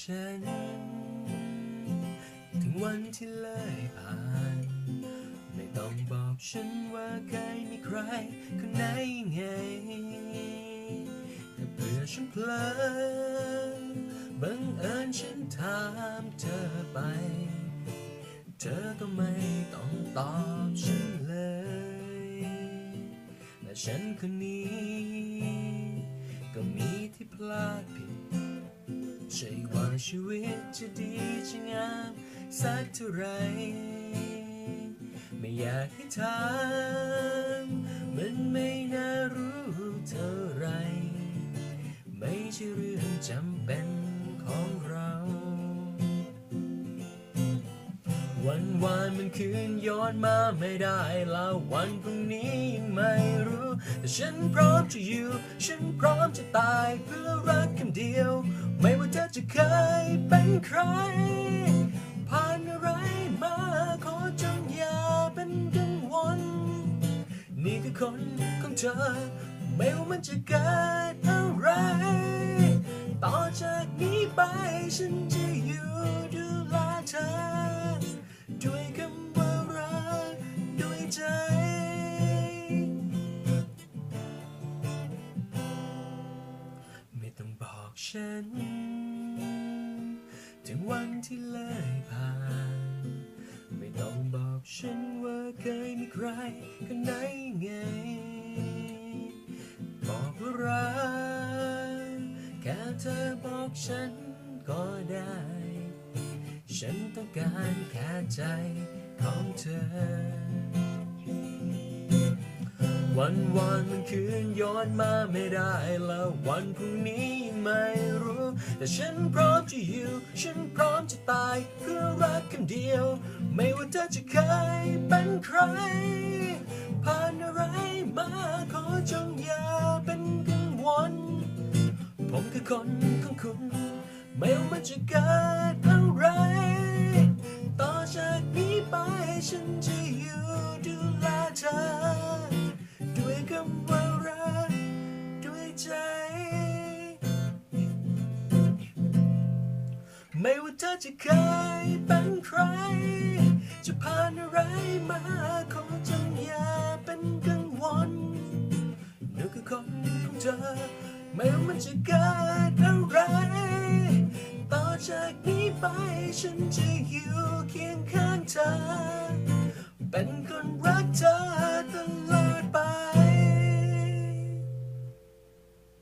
ฉัน ถึงวันที่เลยผ่าน ไม่ต้องบอกฉันว่าเคยมีใครคนไหนไงแต่เผื่อฉันเพลอบังเอิญฉันถามเธอไป เธอก็ไม่ต้องตอบฉันเลยและฉันคนนี้ ก็มีที่พลาดผิด ใช่ว่าชีวิตจะดีจะงามสักเท่าไร ไม่อยากให้ถามมันไม่น่ารู้เท่าไร ไม่ใช่เรื่องจำเป็นของเรา วันวานมันคืนย้อนมาไม่ได้แล้ววันพรุ่งนี้ยังไม่รู้ แต่ฉันพร้อมจะอยู่ ฉันพร้อมจะตายเพื่อรักคำเดียว จะเคยเป็นใคร ผ่านอะไรมาขอจงอย่าเป็นกังวล นี่คือคนของเธอ ไม่ว่ามันจะเกิดอะไร ต่อจากนี้ไปฉันจะอยู่ดูแลเธอ ด้วยคำว่ารักด้วยใจไม่ต้องบอกฉัน ถึงวันที่เลยผ่าน ไม่ต้องบอกฉันว่าเคยมีใครคนไหนไง บอกว่ารักแค่เธอบอกฉันก็ได้ ฉันต้องการแค่ใจของเธอ วันวานมันคืนย้อนมาไม่ได้แล้ววันพรุ่งนี้ไม่รู้ แต่ฉันพร้อมจะอยู่ ฉันพร้อมจะตายเพื่อรักคำเดียว ไม่ว่าเธอจะเคยเป็นใคร ผ่านอะไรมาขอจงอย่าเป็นกังวล ผมคือคนของคุณ ไม่ว่ามันจะเกิด ไม่ว่าเธอจะเคยเป็นใคร จะผ่านอะไรมาขอจงอย่าเป็นกังวลนึกคือคนของเธอ ไม่ว่ามันจะเกิดอะไร ต่อจากนี้ไปฉันจะอยู่เคียงข้างเธอ เป็นคนรักเธอ